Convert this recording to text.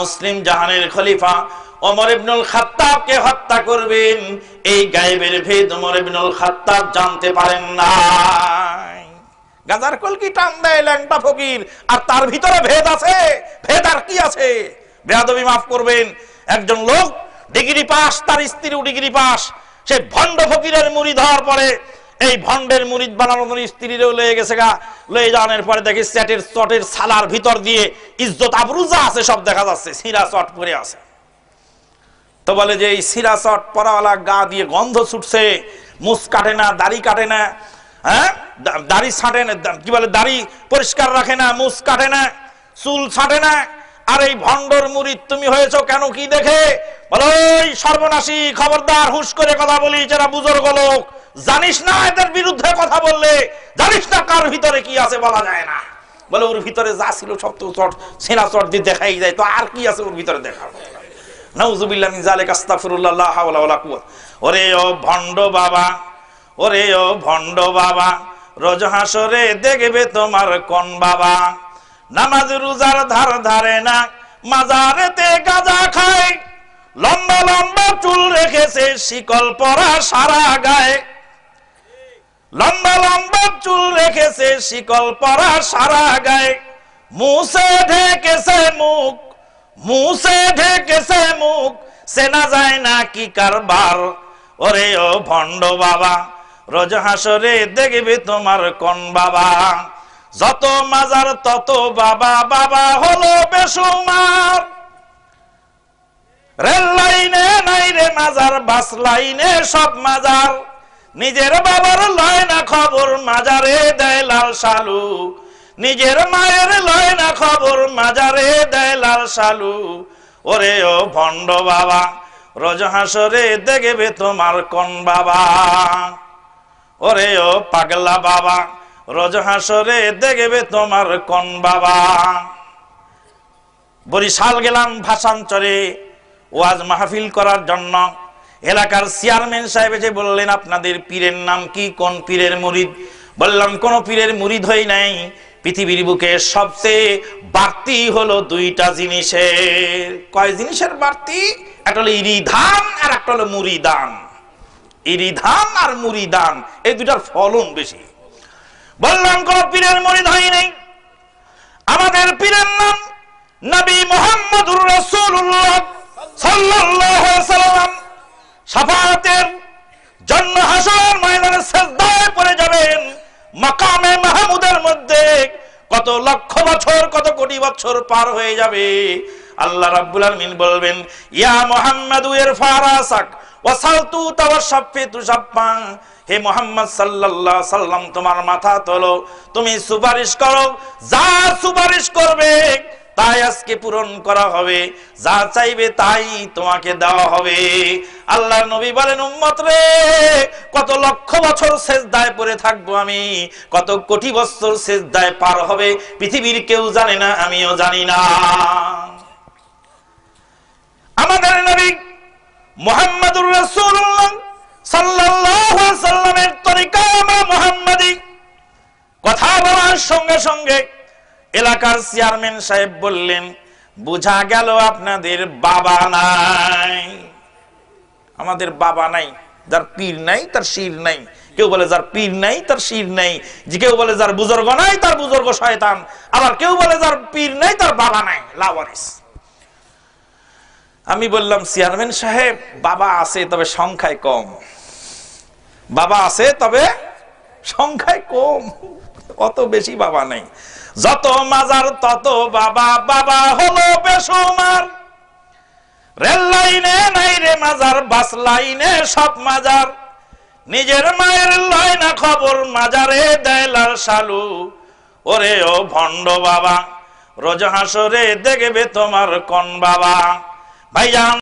মুসলিম জাহানের খলিফা ওমর ইবনুল খাত্তাবকে হত্যা করবেন, এই গায়েবের ভেদ ওমর ইবনুল খাত্তাব জানতে পারেন না গাজার কলকি টান দেয় ল্যাংটা ফকির, আর তার ভিতরে ভেদ আছে। ভেদ আর কি আছে? বেয়াদবি মাফ করবেন, একজন লোক ডিগ্রি পাস, তার স্ত্রীও ডিগ্রি পাস, সে ভণ্ড ফকিরের মুড়ি ধরার পরে এই ভণ্ডের মুড়িদ বানানোর স্ত্রীরও লয়ে গেছে গা। লয়ে যাওয়ার পরে দেখি চ্যাটের চটের সালার ভিতর দিয়ে ইজ্জত আবরুজা আছে, সব দেখা যাচ্ছে সিরা চট পরে আছে। তো বলে যে এই সিরা চট পরাওয়ালা গা দিয়ে গন্ধ ছুটছে, মুস কাটে না, দাড়ি কাটে না হ্যাঁ? দাড়ি ছাটে না কি বলে, দাড়ি পরিষ্কার রাখে না, মুস কাটে না, চুল ছাটে না। আর এই ভণ্ডর মুড়ি তুমি হয়েছো কেন কি দেখে? বলো সর্বনাশী খবরদার, হুশ করে কথা বলি যারা বুজুর্গ লোক। জানিস না এদের বিরুদ্ধে কথা বললে? জানিস না কার ভিতরে কি আছে বলা যায় না। বলে ওর ভিতরে যা ছিল সব তো চট সেনা চট দিয়ে দেখাই যায়। তো আর কি আছে ওর ভিতরে মতো? নাউজুবিল্লাহ যালিকা, আস্তাগফিরুল্লাহ হাওলা ওয়ালা কুওয়াত। ওরে ও ভণ্ড বাবা, ওরে ও ভণ্ড বাবা, রোজ হাসরে দেখবে তোমার কোন বাবা। নামাজ রোজার ধার ধারে না, মাজারেতে গাজা খায়। লম্বা লম্বা চুল রেখেছে, শিকল পরা সারা গায়ে। লম্বা লম্বা চুল রেখেছে, শিকল পরা সারা গায়ে। মুছে ঢেকেছে মুখ, মুছে ঢেকেছে মুখ সেনা যায় না কি কারবার। ওরে ও ভণ্ড বাবা, রোজ হাসরে দেখবে তোমার কোন বাবা। যত মাজার তত বাবা বাবা হলো বেসুমার রেল লাইনে নাই রে মাজার, বাস লাইনে সব মাজার। নিজের বাবার লয় না খবর মাজারে দেয় লাল সালু নিজের মায়ের লয় না খবর মাজারে দেয় লাল সালু ওরে ও ভণ্ড বাবা, রোজ হাসরে দেখবে তোমার কোন বাবা। ওরে ও পাগলা বাবা, রোজ হাসরে দেখবে তোমার কোন বাবা। বরিশাল গেলাম ভাষান্তরে ওয়াজ মাহফিল করার জন্য। এলাকার চেয়ারম্যান সাহেব এসে বললেন, আপনাদের পীরের নাম কি? কোন পীরের মুরিদ? বললাম, কোন পীরের মুরিদ হই নাই। পৃথিবীর বুকে সবচেয়ে বাড়তি হলো দুইটা জিনিসের। কয় জিনিসের বাড়তি? একটা হলো ইরিধান আর একটা হলো মুড়িদান ইরিধান আর মুড়িদান এই দুটার ফলন বেশি। বললাম, কোন পীরের মুরিদ হয় নাই। আমাদের পীরের নাম নবী মোহাম্মদুর রাসূলুল্লাহ সাল্লাল্লাহু আলাইহি সাল্লাম শাফাতের জন্য হাসর ময়দানে সেজদায় পড়ে যাবেন। মাকামে মাহমুদের মধ্যে কত লক্ষ বছর, কত কোটি বছর পার হয়ে যাবে। আল্লাহ রাব্বুল আলামিন বলবেন, ইয়া মুহাম্মাদু ইরফা রাসাক, ওয়াসালতু তাওয়াশাফিতু শাফা হে মোহাম্মদ সাল্লাল্লাহ সাল্লাম তোমার মাথা তোলো, তুমি সুপারিশ করো, যা সুপারিশ করবে তাই আজকে পূরণ করা হবে। যা চাইবে তাই তোমাকে দেওয়া হবে। আল্লাহ নবী বলেন, উম্মত রে, কত লক্ষ বছর সেজদায় পড়ে থাকব আমি, কত কোটি বছর সেজদায় পার হবে, পৃথিবীর কেউ জানে না, আমিও জানি না। আমাদের নবী মোহাম্মদুর রাসূলুল্লাহ সাল্লাল্লাহু আলাইহি সাল্লামের তরিকা আমরা মুহাম্মাদি কথা বলার সঙ্গে সঙ্গে এলাকার চেয়ারম্যান সাহেব বললেন, বুঝা গেল আপনাদের বাবা নাই। আমাদের বাবা নাই, যার পীর নাই, তার শির নাই। কেউ বলে যার পীর নাই, তার শির নাই। যে কেউ বলে যার বুজুর্গ নাই, তার বুজুর্গ শয়তান। আবার কেউ বলে যার পীর নাই, তার বাবা নাই। লাওয়ারিস আমি বললাম, চেয়ারম্যান সাহেব, বাবা আছে, তবে সংখ্যায় কম। বাবা আছে, তবে সংখ্যায় কম। অত বেশি বাবা নেই। যত মাজার, তত বাবা বাবা হলো বেসুমার। রেল লাইনে নাই রে মাজার, বাস লাইনে সব মাজার। নিজের মায়ের লয় না খবর মাজারে দেয় লাল সালু ওরে ও ভণ্ড বাবা, রোজ হাসরে দেখবে তোমার কোন বাবা। ভাইজান